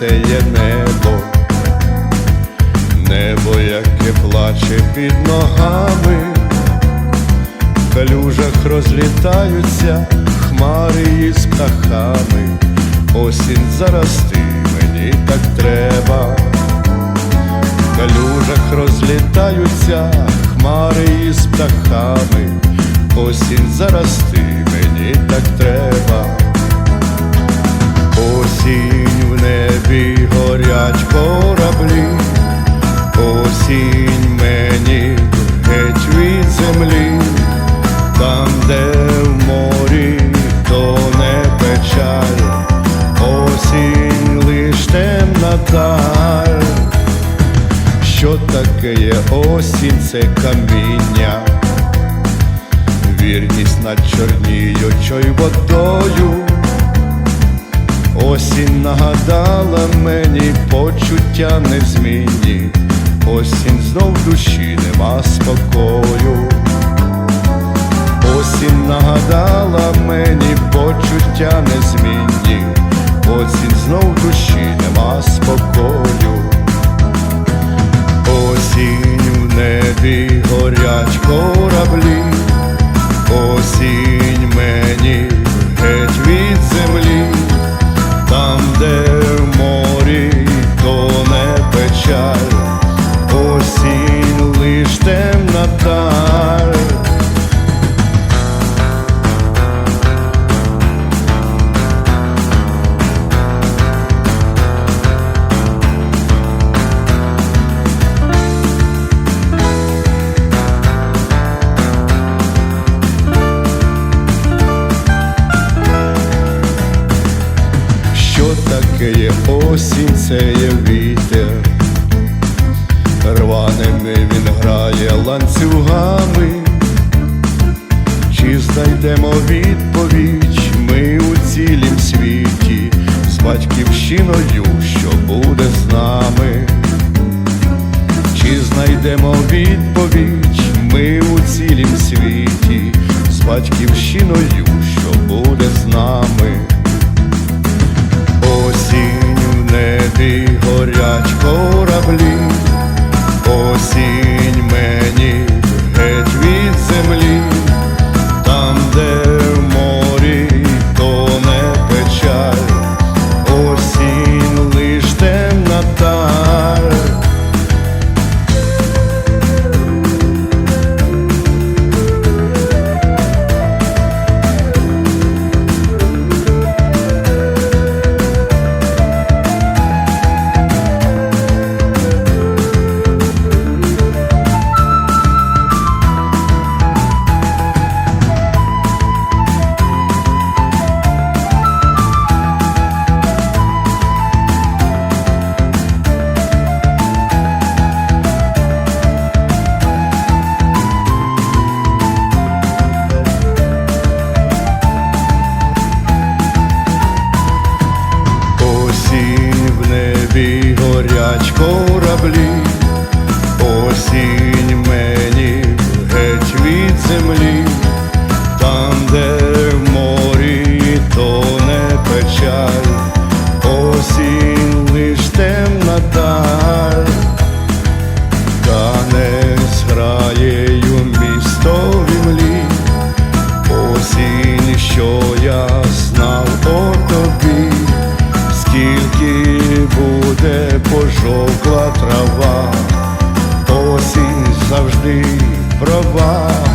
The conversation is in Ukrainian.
це є небо, небо, яке плаче під ногами, в калюжах розлітаються хмари із птахами, осінь зарости мені так треба, в калюжах розлітаються хмари із птахами, осінь зарости мені так треба. Що осінь, це каміння, вірність над чорніючою водою. Осінь нагадала мені почуття незмінні, осінь знов душі нема спокою. Осінь нагадала мені почуття незмінні, осінь знов душі нема спокою. В небі горять кораблі, є осінь, це є вітер, рваними він грає ланцюгами, чи знайдемо відповідь ми у цілім світі з батьківщиною, що буде з нами, чи знайдемо відповідь ми у цілім світі з батьківщиною, що буде з нами. В горять кораблі, осінь мені геть від землі, завжди права.